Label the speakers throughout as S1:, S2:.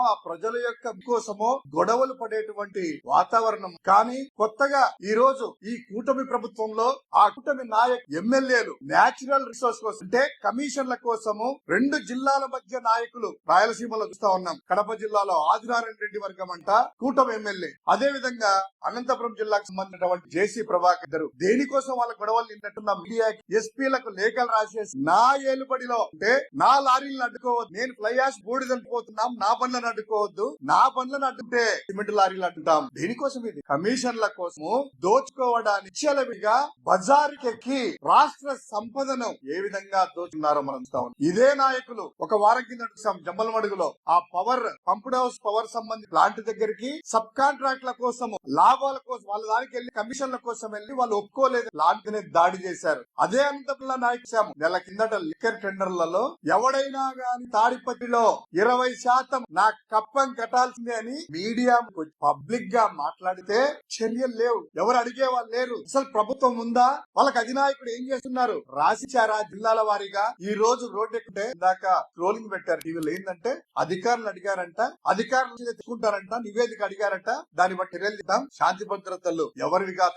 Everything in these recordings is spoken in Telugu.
S1: ఆ ప్రజల యొక్క కోసమో గొడవలు పడేటువంటి వాతావరణం. కానీ కొత్తగా ఈ రోజు ఈ కూటమి ప్రభుత్వంలో ఆ కూటమి నాయక్ ఎమ్మెల్యేలు నేచురల్ రిసోర్స్ కోసం అంటే కమిషన్ల కోసము రెండు జిల్లాల మధ్య నాయకులు రాయలసీమలో చూస్తా ఉన్నాం. కడప జిల్లాలో ఆదినారాయణ రెడ్డి వర్గం అంట కూటమి ఎమ్మెల్యే. అదే విధంగా అనంతపురం జిల్లాకు సంబంధించినటువంటి జేసీ ప్రభాకర్ ఇద్దరు. దేనికోసం వాళ్ళ గొడవలు నిన్నట్టున్న మీడియా ఎస్పీలకు లేఖలు రాసేసి నా ఏలుబడిలో అంటే నా లారీలను అడ్డుకోవద్దు నేను ఫ్లై యాష్ బూడిదలు పోతున్నాం. నా పనులను అడ్డుకోవద్దు. నా పనులను అడ్డుంటే సిమెంట్ లారీలు అడ్డుంటాం దీనికోసం ఇది. కమిషన్ల కోసము దోచుకోవడానికి విచ్చలవిడిగా బజారుకెక్కి రాష్ట్ర సంపదను ఏ విధంగా దోచుకున్నారో మనం చూస్తాం ఇదే నాయకులు ఒక వారం కింద చూసాం జమ్మలమడుగులో ఆ పవర్ పంపుడ్ హౌస్ పవర్ సంబంధి ప్లాంట్ దగ్గరికి సబ్ కాంట్రాక్ట్ల కోసము లాభాల కోసం వాళ్ళ దానికి వెళ్ళి కమిషన్ల కోసం వెళ్ళి వాళ్ళు ఒప్పుకోలేదు. ప్లాంట్ దాడి చేశారు. అదే అనంతపురంలో నాయకుసాము నెల కిందట లిక్కర్ టెండర్లలో ఎవడైనా గాని తాడిపత్రిలో ఇరవై శాతం నా కప్పం కట్టాల్సిందే అని మీడియా పబ్లిక్గా మాట్లాడితే చర్యలు లేవు. ఎవరు అడిగే వాళ్ళు లేరు. అసలు ప్రభుత్వం ఉందా? వాళ్ళకి అధినాయకుడు ఏం చేస్తున్నారు? రాసిచారా జిల్లాల వారీగా ఈ రోజు రోడ్డు ఎక్కుంటే ఇందాక ట్రోలింగ్ పెట్టారు. టీవీలో ఏంటంటే అధికారులు అడిగారంట అధికారులు తెచ్చుకుంటారంట నివేదిక అడిగారంట. దాన్ని బట్టి చర్యలు తీద్దాం. శాంతి భద్రతలు ఎవరివి కాదు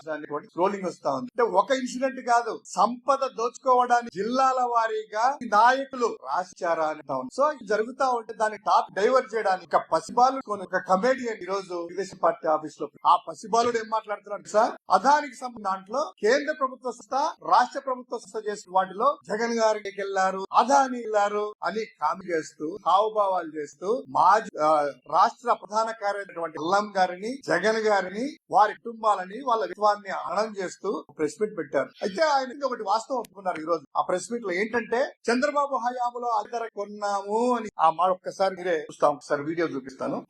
S1: ట్రోలింగ్ వస్తా ఉంది. అంటే ఒక ఇన్సిడెంట్ కాదు సంపద దోచుకోవడానికి జిల్లాల వారీగా నాయకులు రాసిచారా అని అంటా సో ఇది జరుగుతా ఉంటే దాన్ని టాప్ డైవర్ట్ చేయడానికి ఒక పసిబాలు ఒక కమేడియన్ ఈ రోజు తెలుగుదేశం పార్టీ ఆఫీస్లో. ఆ పసిబాలుడు ఏం మాట్లాడుతున్నాడు సార్ అదానికి సంబంధించిన దాంట్లో కేంద్ర ప్రభుత్వ సంస్థ రాష్ట్ర ప్రభుత్వ సంస్థ చేసిన వాటిలో జగన్ గారికి వెళ్ళారు అదాని వెళ్ళారు అని కామెంట్ చేస్తూ హావభావాలు చేస్తూ మాజీ రాష్ట్ర ప్రధాన కార్యటువంటి అల్లం గారిని జగన్ గారిని వారి కుటుంబాలని వాళ్ళ విత్వాన్ని ఆనందం చేస్తూ ప్రెస్ మీట్ పెట్టారు. అయితే ఆయన ఒకటి వాస్తవం ఒప్పుకున్నారు ఈ రోజు. ఆ ప్రెస్ మీట్లో ఏంటంటే చంద్రబాబు హయాంలో అందర కొన్నాము అని ఆ మాట ఒక్కసారి మీరే చూస్తాం ఒకసారి వీడియో చూపిస్తాను.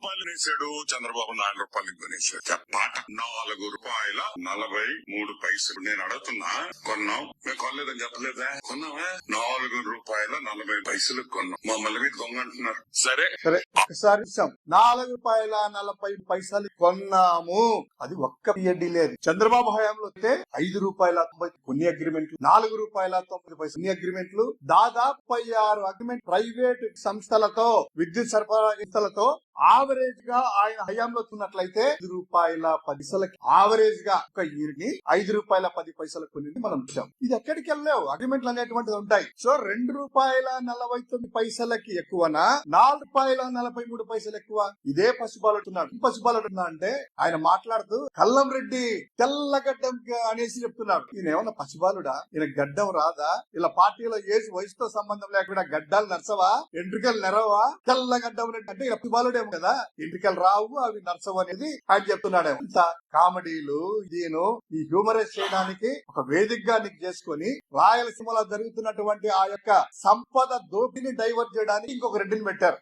S2: చంద్రబాబు నాలుగు రూపాయలు కొనేసాడు. చెప్పాట నాలుగు రూపాయల నలభై మూడు పైసలు. నేను అడుగుతున్నా కొన్నాం మేము కొనలేదని చెప్పలేదా? కొన్నావా? నాలుగు రూపాయల నలభై పైసలు కొన్నాం మమ్మల్ని మీరు దొంగ అంటున్నారు సరే.
S1: సరే ఒకసారి నాలుగు రూపాయల నలభై పైసలు కొన్నాము. అది ఒక్క పిఎడ్డి లేదు. చంద్రబాబు హయాంలో అయితే ఐదు రూపాయల తొంభై కొన్ని అగ్రిమెంట్లు నాలుగు రూపాయల తొంభై పైసలు. అగ్రిమెంట్లు దాదాపు ఆరు అగ్రిమెంట్ ప్రైవేట్ సంస్థలతో విద్యుత్ సరఫరా సంస్థలతో ఆవరేజ్గా ఆయన హయాంలో చూన్నట్లయితే ఐదు రూపాయల పైసలకి ఆవరేజ్గా ఒక యూనిట్ ఐదు రూపాయల పది పైసల కొన్ని మనం చూసాం ఇది ఎక్కడికి వెళ్ళలేవు. అగ్రిమెంట్లు అనేటువంటిది ఉంటాయి. సో రెండు రూపాయల నలభై తొమ్మిది పైసలకి ఎక్కువనా? నాలుగు రూపాయల నలభై మూడు పైసలు ఎక్కువ? ఇదే పసిబాలుతున్నాడు ఈ పసిబాలుడున్నా అంటే ఆయన మాట్లాడుతూ కల్లం రెడ్డి తెల్లగడ్డం అనేసి చెప్తున్నాడు. ఈయన ఏమన్నా పసిబాలుడా? ఈయన గడ్డం రాదా? ఇలా పార్టీలో ఏజ్ వయసుతో సంబంధం లేకుండా గడ్డాలు నరసవా ఎంట్రుకలు నెరవా? తెల్లగడ్డం రెడ్డి అంటే ఈయన పసిబాలుడేమో కదా? ఎంట్రుకలు రావు అవి నర్సవు అనేది ఆయన చెప్తున్నాడే. ఇంత కామెడీలు నేను ఈ హ్యూమరైజ్ చేయడానికి ఒక వేదికగా నీకు చేసుకొని రాయలసీమలో జరుగుతున్నటువంటి ఆ యొక్క సంపద దోపిని డైవర్ట్ చేయడానికి ఇంకొక రెడ్డిని పెట్టారు.